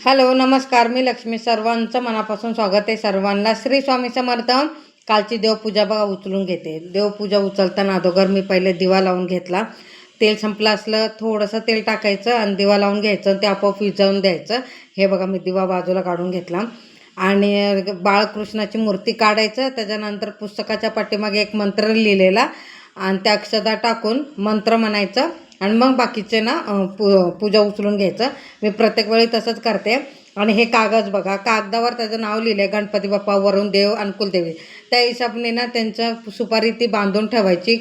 Hello नमस्कार. मी लक्ष्मी. सर्वांचं मनापासून स्वागत आहे सर्वांना. श्री स्वामी समर्थ. कालची देवपूजा बघा उचलून घेते. देवपूजा उचलताना अगोदर मी पहिले दिवा लावून घेतला. तेल संपलं असलं थोडंसं तेल टाकायचं आणि दिवा लावून घ्यायचं ते आपोआप विजवून द्यायचं. हे बघा मी दिवा बाजूला काढून घेतला. आणि बाळकृष्णाची मूर्ती काढायचं. त्याच्यानंतर पुस्तकाच्या पाठीमागे एक मंत्र लिहिलेला. आणि त्या अक्षता टाकून मंत्र म्हणायचं. आणि मग बाकीचे ना पू पूजा उचलून घ्यायचं. मी प्रत्येक वेळी तसंच करते. आणि हे कागद बघा कागदावर त्याचं नाव लिहिलं आहे गणपती बाप्पा वरुण देव आणि कुलदेवी त्या हिशोबाने ना त्यांच्या सुपारी ती बांधून ठेवायची.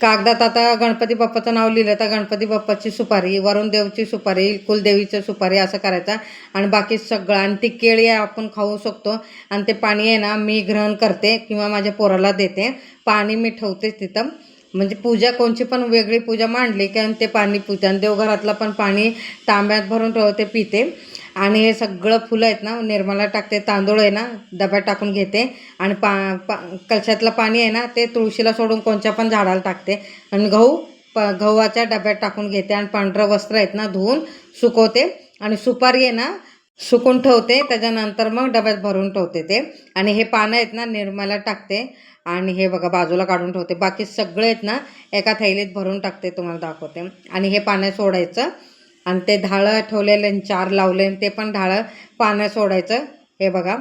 कागदात आता गणपती बाप्पाचं नाव लिहिलं तर गणपती बाप्पाची सुपारी वरुण देवची सुपारी कुलदेवीची सुपारी असं करायचं. आणि बाकी सगळं आणि ती केळी आपण खाऊ शकतो. आणि ते पाणी आहे ना मी ग्रहण करते किंवा माझ्या पोराला देते. पाणी मी ठेवते तिथं. म्हणजे पूजा कोणची पण वेगळी पूजा मांडली की आणि ते पाणी पिते. आणि देवघरातलं पण पाणी तांब्यात भरून ठेवते पिते. आणि हे सगळं फुलं आहेत ना निर्मला टाकते तांदूळ आहे ना डब्यात टाकून घेते. आणि पा पा कलशातलं पाणी आहे ना ते तुळशीला सोडून कोणत्या पण झाडाला टाकते. आणि गहू प गव्हाच्या डब्यात टाकून घेते. आणि पांढरं वस्त्र आहेत ना धुवून सुकवते. आणि सुपारी आहे ना सुकून ठेवते त्याच्यानंतर मग डब्यात भरून ठेवते ते. आणि हे पानं आहेत ना निर्मला टाकते. आणि हे बघा बाजूला काढून ठेवते. बाकी सगळे आहेत ना एका थैलीत भरून टाकते तुम्हाला दाखवते. आणि हे पानं सोडायचं. आणि ते ढाळं ठेवलेले आणि चार लावले आणि ते पण ढाळं पानं सोडायचं. हे बघा.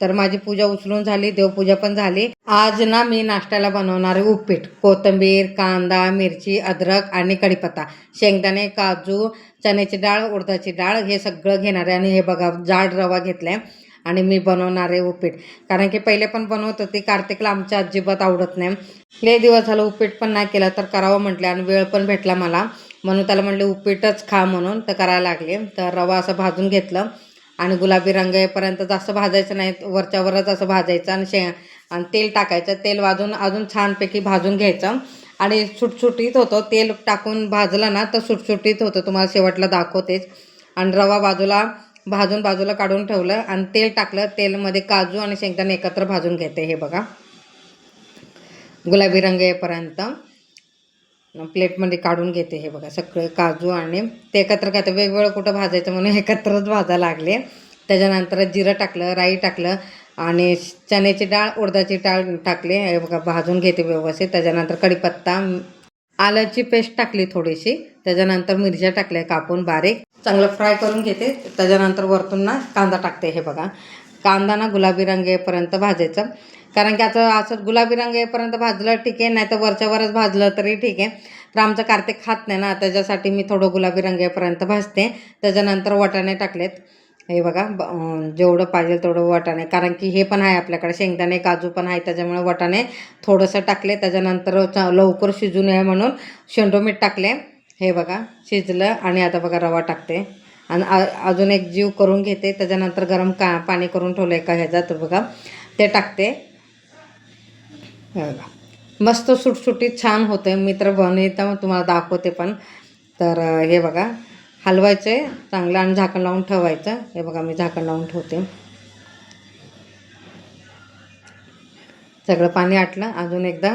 तर माझी पूजा उचलून झाली देवपूजा पण झाली. आज ना मी नाश्त्याला बनवणार उपीट. कोथिंबीर कांदा मिरची अद्रक आणि कढीपत्ता. शेंगदाणे काजू चण्याची डाळ उडदाची डाळ हे सगळं घेणार आहे. आणि हे बघा जाड रवा घेतला आहे आणि मी बनवणार आहे उपीट. कारण की पहिले पण बनवत होती. कार्तिकला आमच्या अजिबात आवडत नाही. लय दिवस झालं उपीट पण नाही केलं तर करावं म्हटलं आणि वेळ पण भेटला मला. म्हणून त्याला म्हटले उपीटच खा म्हणून तर करायला लागले. तर रवा असं भाजून घेतलं. आणि गुलाबी रंग येईपर्यंत जास्त भाजायचं नाही वरच्यावरच असं भाजायचं आणि शे आणि तेल टाकायचं. तेल वाजून अजून छानपैकी भाजून घ्यायचं. आणि सुटसुटीत होतं तेल टाकून भाजलं ना तर सुटसुटीत होतं. तुम्हाला शेवटला दाखवतेच. आणि रवा बाजूला भाजून बाजूला काढून ठेवलं आणि तेल टाकलं. तेलमध्ये काजू आणि शेंगदाणे एकत्र भाजून घेते हे बघा. गुलाबी रंग येईपर्यंत प्लेटमध्ये काढून घेते हे बघा सगळे काजू आणि ते एकत्र काय वेगवेगळं कुठं भाजायचं म्हणून एकत्रच भाजायला लागले. त्याच्यानंतर जिरं टाकलं राई टाकलं आणि चण्याची डाळ उडदाची डाळ टाकली हे बघा भाजून घेते व्यवस्थित. त्याच्यानंतर कढीपत्ता आल्याची पेस्ट टाकली थोडीशी त्याच्यानंतर मिरच्या टाकल्या कापून बारीक. चांगलं फ्राय करून घेते. त्याच्यानंतर वरतून ना कांदा टाकते हे बघा. कांदा ना गुलाबी रंग येईपर्यंत भाजायचं. कारण की आता असं गुलाबी रंग येईपर्यंत भाजलं ठीक आहे नाही तर भाजलं तरी ठीक आहे. तर आमचं कार्तिक खात नाही ना त्याच्यासाठी मी थोडं गुलाबी रंग येईपर्यंत भाजते. त्याच्यानंतर वाटाणे टाकलेत. हे बघा ब- जेवढं पाहिजे तेवढं वाटाणे. कारण की हे पण आहे आपल्याकडे शेंगदाणे काजू पण आहे त्याच्यामुळे वाटाणे थोडंसं टाकले. त्याच्यानंतर च- लवकर शिजू नये म्हणून शेंडो मीठ टाकले. हे बघा शिजलं आणि आता बघा रवा टाकते. आणि अजून एक जीव करून घेते. त्याच्यानंतर गरम का पाणी करून ठेवलं एका ह्याच्यात बघा. ते टाकते. हो. मस्त सुटसुटीत छान होते मी तर बनवता तुम्हाला दाखवते पण. तर हे बघा. हलवायचं आहे चांगलं आणि झाकण लावून ठेवायचं. हे बघा मी झाकण लावून ठेवते. सगळं पाणी आटलं. अजून एकदा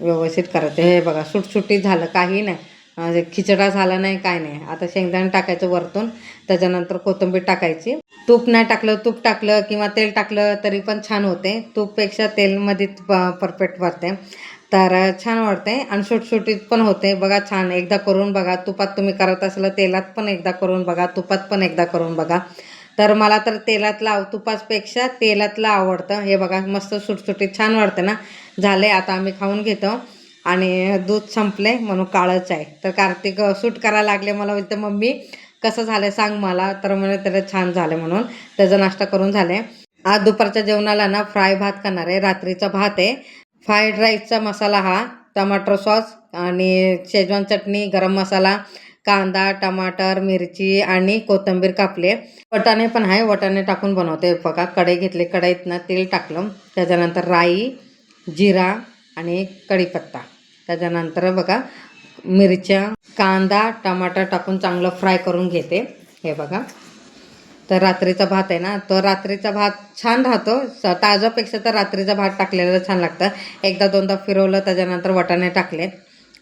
व्यवस्थित करायचं. हे बघा सुटसुटीत झालं. काही नाही. म्हणजे खिचडा झाला नाही काय नाही. आता शेंगदाणे टाकायचं वरतून त्याच्यानंतर कोथिंबीर टाकायची. तूप नाही टाकलं तूप टाकलं किंवा तेल टाकलं तरी पण छान होते. तूपपेक्षा तेलमध्ये परफेक्ट वाढते तर छान वाटते आणि सुटसुटीत पण होते. बघा छान. एकदा करून बघा. तुपात तुम्ही करत असलं तेलात पण एकदा करून बघा. तुपात पण एकदा करून बघा. तर मला तर तेलातलं आव तुपापेक्षा तेलातलं आवडतं. हे बघा मस्त सुटसुटीत छान वाटतं ना. झाले. आता आम्ही खाऊन घेतो. आणि दूध संपले म्हणून काळच आहे. तर कार्तिक सूट करायला लागले मला बोलते मम्मी कसं झालं सांग मला. तर म्हणे त्याला छान झालं म्हणून. त्याचा नाश्ता करून झाले आज दुपारच्या जेवणाला ना फ्राय भात करणार आहे. रात्रीचा भात आहे. फ्राईड राईसचा मसाला हा टमाटर सॉस आणि शेजवान चटणी गरम मसाला कांदा टमाटर मिरची आणि कोथिंबीर कापले वटाणे पण आहे. वटाणे टाकून बनवते. बघा कढई घेतले. कढईतनं तेल टाकलं. त्याच्यानंतर राई जिरा आणि कढीपत्ता. त्याच्यानंतर बघा मिरच्या कांदा टमाटर टाकून चांगलं फ्राय करून घेते. हे बघा. तर रात्रीचा भात आहे ना तर रात्रीचा भात छान राहतो. स ताजापेक्षा तर रात्रीचा भात टाकलेलं छान लागतं. एकदा दोनदा फिरवलं त्याच्यानंतर वाटाणे टाकले.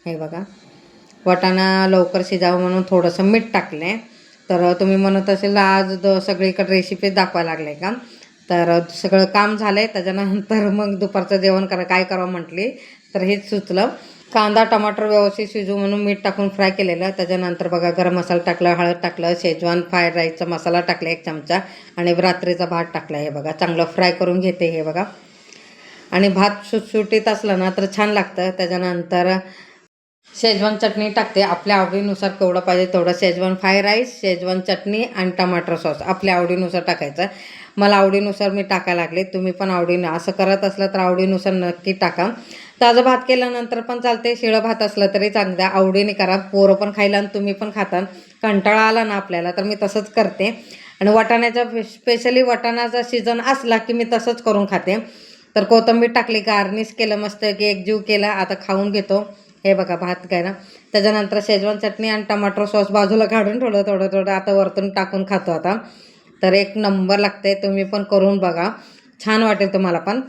हे बघा. वाटाणा लवकर शिजावं म्हणून थोडंसं मीठ टाकले तर तुम्ही म्हणत असेल आज द सगळीकडे रेसिपी दाखवायला लागले का? तर सगळं काम झालं आहे त्याच्यानंतर मग दुपारचं जेवण करा काय करावं म्हटली तर हेच सुचलं. कांदा टमाटर व्यवस्थित शिजू म्हणून मीठ टाकून फ्राय केलेलं. त्याच्यानंतर बघा गरम मसाला टाकला हळद टाकलं शेजवान फ्राय राईसचा मसाला टाकला एक चमचा आणि रात्रीचा भात टाकला हे बघा. चांगलं फ्राय करून घेते हे बघा. आणि भात सुटसुटीत असलं ना तर छान लागतं. त्याच्यानंतर शेजवान चटणी टाकते. आपल्या आवडीनुसार केवढं पाहिजे तेवढं शेजवान फ्राय राईस शेजवान चटणी आणि टमाटर सॉस आपल्या आवडीनुसार टाकायचं. मला आवडीनुसार मी टाकायला लागले. तुम्ही पण आवडीनं असं करत असलं तर आवडीनुसार नक्की टाका. ताजं भात केल्यानंतर पण चालते शिळं भात असलं तरी चांगलं. आवडीने करा. पोरं पण खायला आणि तुम्ही पण खाता कंटाळा आला ना आपल्याला तर मी तसंच करते. आणि वाटाण्याचा स्पेशली वाटाण्याचा सीझन असला की मी तसंच करून खाते. तर कोथिंबीर टाकली गार्निश केलं मस्त की एक जीव केला. आता खाऊन घेतो. हे बघा भात काय ना. त्याच्यानंतर शेजवान चटणी आणि टमाटर सॉस बाजूला काढून ठेवलं. थोडं थोडं आता वरतून टाकून खातो आता. तर एक नंबर लागते तुम्ही पण करून बघा. छान वाटेल तुम्हाला पण.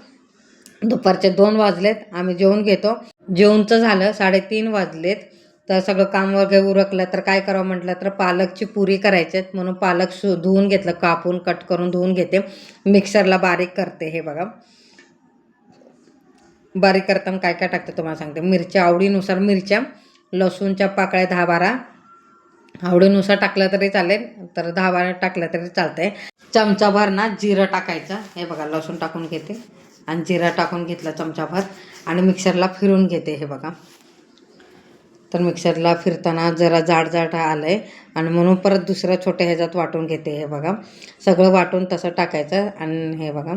दुपारचे दोन वाजलेत आम्ही जेवण घेतो. जेवणचं झालं साडेतीन वाजलेत. तर सगळं काम वगैरे उरकलं तर काय करावं म्हटलं तर पालकची पुरी करायची आहेत म्हणून पालक सु धुवून घेतलं कापून कट करून धुवून घेते. मिक्सरला बारीक करते हे बघा. बारीक करताना काय काय टाकते तुम्हाला सांगते. मिरच्या आवडीनुसार मिरच्या लसूणच्या पाकळ्या दहा बारा. आवडीनुसार टाकलं तरी चालेल तर दहा बारा टाकलं तरी चालतंय. चमचाभर ना जिरं टाकायचं. हे बघा लसूण टाकून घेते. आणि जिरा टाकून घेतला चमचाभर आणि मिक्सरला फिरून घेते हे बघा. तर मिक्सरला फिरताना जरा जाड जाड आलं आहे आणि म्हणून परत दुसऱ्या छोट्या ह्याच्यात वाटून घेते हे बघा. सगळं वाटून तसं टाकायचं आणि हे बघा.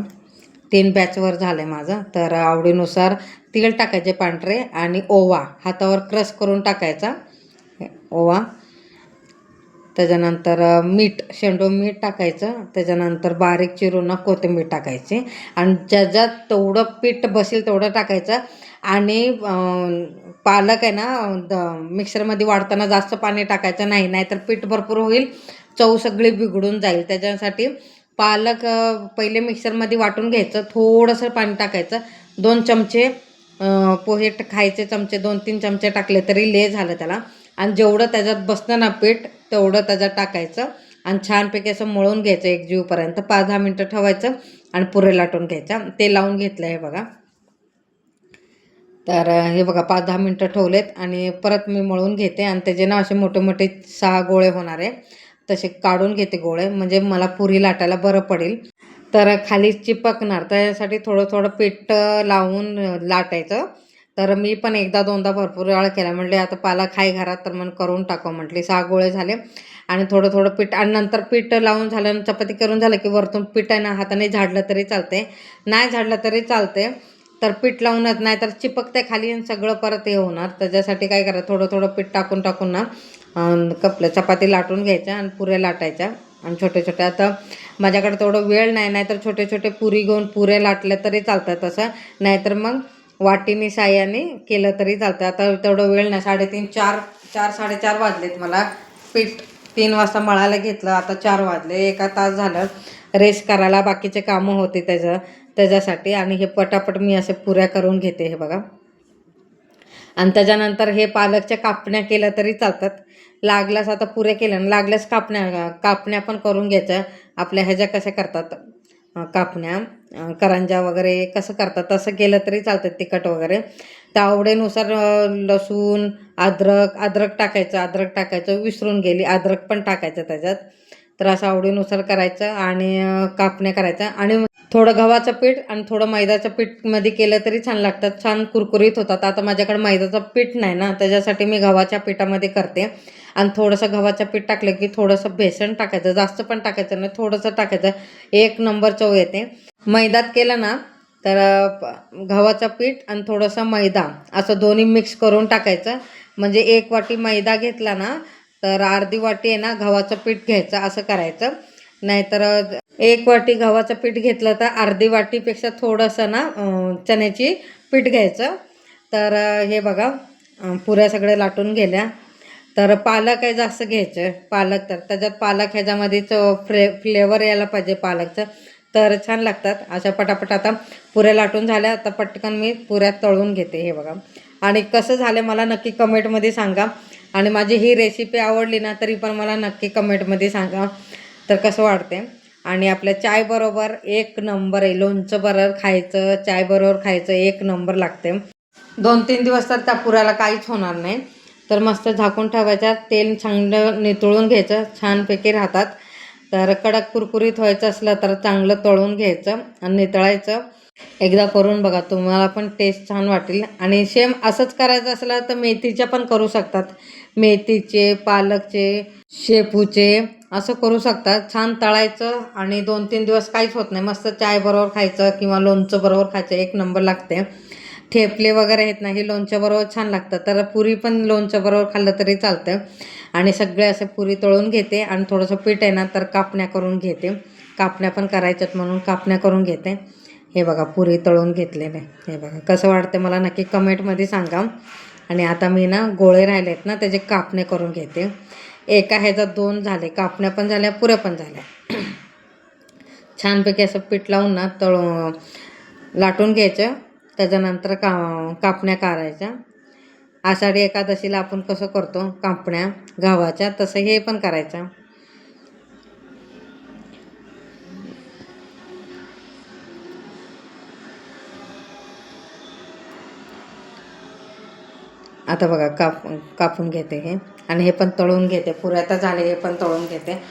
तीन बॅचवर झालं आहे माझं. तर आवडीनुसार तेल टाकायचे पांढरे आणि ओवा हातावर क्रश करून टाकायचा. ओवा. त्याच्यानंतर मीठ शेंडो मीठ टाकायचं. त्याच्यानंतर बारीक चिरून कोथिंबीर टाकायची. आणि ज्याच्यात तेवढं पीठ बसेल तेवढं टाकायचं. आणि पालक आहे ना द मिक्सरमध्ये वाढताना जास्त पाणी टाकायचं नाही. नाहीतर पीठ भरपूर होईल. चव सगळी बिघडून जाईल. त्याच्यासाठी पालक पहिले मिक्सरमध्ये वाटून घ्यायचं. थोडंसं पाणी टाकायचं. दोन चमचे पोहे खायचे चमचे दोन तीन चमचे टाकले तरी ले झालं त्याला. आणि जेवढं त्याच्यात बसतं ना पीठ तेवढं त्याच्यात टाकायचं. आणि छानपैकी असं मळून घ्यायचं एक जीवपर्यंत. पाच दहा मिनटं ठेवायचं आणि पुरे लाटून घ्यायचं. ते लावून घेतलं हे बघा. तर हे बघा पाच दहा मिनटं ठेवलेत आणि परत मी मळून घेते. आणि त्याचे ना असे मोठे मोठे सहा गोळे होणार आहे. तसे काढून घेते गोळे. म्हणजे मला पुरी लाटायला बरं पडेल. तर खाली चिपकणार. त्यासाठी थोडं थोडं पीठ लावून लाटायचं. तर मी पण एकदा दोनदा भरपूर वेळा केला. म्हटले आता पाला खाय घरात तर मग करून टाकावं म्हटले सहा गोळे झाले आणि थोडं थोडं पीठ आणि नंतर पीठ लावून झालं आणि चपाती करून झालं की वरतून पीठ आहे ना हाताने झाडलं तरी चालते नाही झाडलं तरी चालते तर पीठ लावूनच नाही तर चिपकते खाली आणि सगळं परत हे होणार. त्याच्यासाठी काय करा थोडं थोडं पीठ टाकून टाकून ना अं, कपल्या चपाती लाटून घ्यायच्या आणि पुऱ्या लाटायच्या आणि छोटे छोटे आता माझ्याकडे तेवढं वेळ नाही नाहीतर छोटे छोटे पुरी घेऊन पुऱ्या लाटल्या तरी चालतात तसं नाहीतर मग वाटीने साह्याने केलं तरी चालतं आता तेवढं वेळ नाही. साडेतीन चार चार साडेचार वाजलेत मला. पीठ तीन वाजता मळायला घेतलं. आता चार वाजले. एका तास झालं. रेस्ट करायला बाकीचे कामं होते त्याचं त्याच्यासाठी. आणि हे पटापट मी असे पुऱ्या करून घेते हे बघा. आणि त्याच्यानंतर हे पालकच्या कापण्या केल्या तरी चालतात. लागल्यास आता पुऱ्या केल्या. लागल्यास कापण्या कापण्या पण करून घ्यायच्या आपल्या ह्याच्या कशा करतात? कापण्या अं, करंजा वगैरे कसं करतात तसं केलं तरी चालतं तिखट वगैरे. त्या आवडीनुसार लसूण अद्रक अद्रक टाकायचं अद्रक टाकायचं विसरून गेली अद्रक पण टाकायचं त्याच्यात. तर असं आवडीनुसार करायचं आणि कापण्या करायचं. आणि थोडं गव्हाचं पीठ आणि थोडं मैद्याचं पीठमध्ये केलं तरी छान लागतात. छान कुरकुरीत होतात. आता माझ्याकडे मैद्याचं पीठ नाही ना त्याच्यासाठी मी गव्हाच्या पिठामध्ये करते. आणि थोडंसं गव्हाचं पीठ टाकलं की थोडंसं बेसन टाकायचं. जास्त पण टाकायचं नाही थोडंसं टाकायचं. एक नंबर चव येते. मैदात केलं ना तर गव्हाचं पीठ आणि थोडंसं मैदा असं दोन्ही मिक्स करून टाकायचं. म्हणजे एक वाटी मैदा घेतला ना तर अर्धी वाटी आहे ना गव्हाचं पीठ घ्यायचं असं करायचं. नाहीतर एक वाटी गव्हाचं पीठ घेतलं तर अर्धी वाटीपेक्षा थोडंसं ना चण्याची पीठ घ्यायचं. तर हे बघा पुऱ्या सगळ्या लाटून गेल्या. तर पालक आहे जास्त घ्यायचं पालक तर. त्याच्यात पालक ह्याच्यामध्ये चव फ्ले फ्लेवर यायला पाहिजे पालकचं. तर छान लागतात. अशा पटापट आता पुऱ्या लाटून झाल्या आता पटकन मी पुऱ्या तळून घेते हे बघा. आणि कसं झालं मला नक्की कमेंटमध्ये सांगा. आणि माझी ही रेसिपी आवडली ना तरी पण मला नक्की कमेंटमध्ये सांगा. तर कसं वाटते आणि आपल्या चायबरोबर एक नंबर आहे. लोणचं बरोबर खायचं चायबरोबर खायचं एक नंबर लागते. दोन तीन दिवस तर त्या पुऱ्याला काहीच होणार नाही. तर मस्त झाकून ठेवायच्या तेल चांगलं नितळून घ्यायचं. छानपैकी राहतात. तर कडक कुरकुरीत व्हायचं असलं तर चांगलं तळून घ्यायचं आणि नितळायचं. एकदा करून बघा तुम्हाला पण टेस्ट छान वाटेल. आणि सेम असंच करायचं असलं तर मेथीच्या पण करू शकतात. मेथीचे पालकचे शेपूचे असं करू शकतात. छान तळायचं आणि दोन तीन दिवस काहीच होत नाही. मस्त चायबरोबर खायचं किंवा लोणचं बरोबर खायचं एक नंबर लागते. ठेपले वगैरे आहेत ना हे लोणच्याबरोबर छान लागतं तर पुरी पण लोणच्याबरोबर खाल्लं तरी चालतं. आणि सगळे असे पुरी तळून घेते आणि थोडंसं पीठ आहे ना तर कापण्या करून घेते. कापण्या पण करायच्यात म्हणून कापण्या करून घेते. हे बघा पुरी तळून घेतलेले. हे बघा कसं वाटते मला नक्की कमेंटमध्ये सांगा. आणि आता मी ना गोळे राहिले आहेत ना त्याचे कापणे करून घेते. एका ह्याचा दोन झाले. कापण्या पण झाल्या पुऱ्या पण झाल्या. छानपैकी असं पीठ लावून ना तळून लाटून घ्यायचं. त्याच्यानंतर का कापण्या करायच्या आषाढी एकादशीला आपण कसं करतो? कापण्या गव्हाच्या तसं हे पण करायचं. आता बघा काप कापून घेते हे. आणि हे पण तळून घेते. पुऱ्या तर झाले हे पण तळून घेते.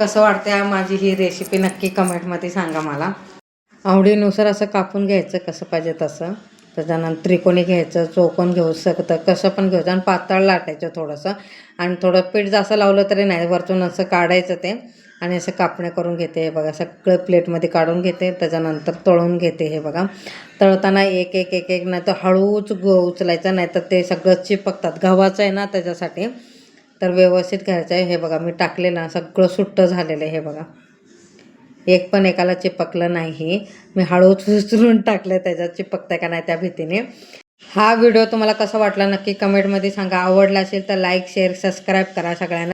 कसं वाटते माझी ही रेसिपी नक्की कमेंटमध्ये सांगा मला. आवडीनुसार असं कापून घ्यायचं कसं पाहिजे तसं. त्याच्यानंतर त्रिकोणी घ्यायचं चौकोन घेऊ शकतं कसं पण घ्यायचं आणि पातळ लाटायचं थोडंसं. आणि थोडं पीठ जास्त लावलं तरी नाही वरतून असं काढायचं ते. आणि असं कापणे करून घेते. हे बघा सगळं प्लेटमध्ये काढून घेते. त्याच्यानंतर तळून घेते हे बघा. तळताना एक एक एक एक नाही तर हळूच ग उचलायचं नाही तर ते सगळं चिपकतात. गव्हाचं आहे ना त्याच्यासाठी. तर व्यवस्थित घ्यायचं आहे. हे बघा मी टाकले ना सगळं सुट्ट झालेलं आहे. हे बघा. एक पण एकाला चिपकलं नाही. मी हळूच उचलून टाकलं त्याच्यात चिपकतं का नाही त्या भीतीने. हा व्हिडिओ तुम्हाला कसा वाटला नक्की कमेंटमध्ये सांगा. आवडला असेल तर लाईक शेअर सबस्क्राईब करा सगळ्यांना.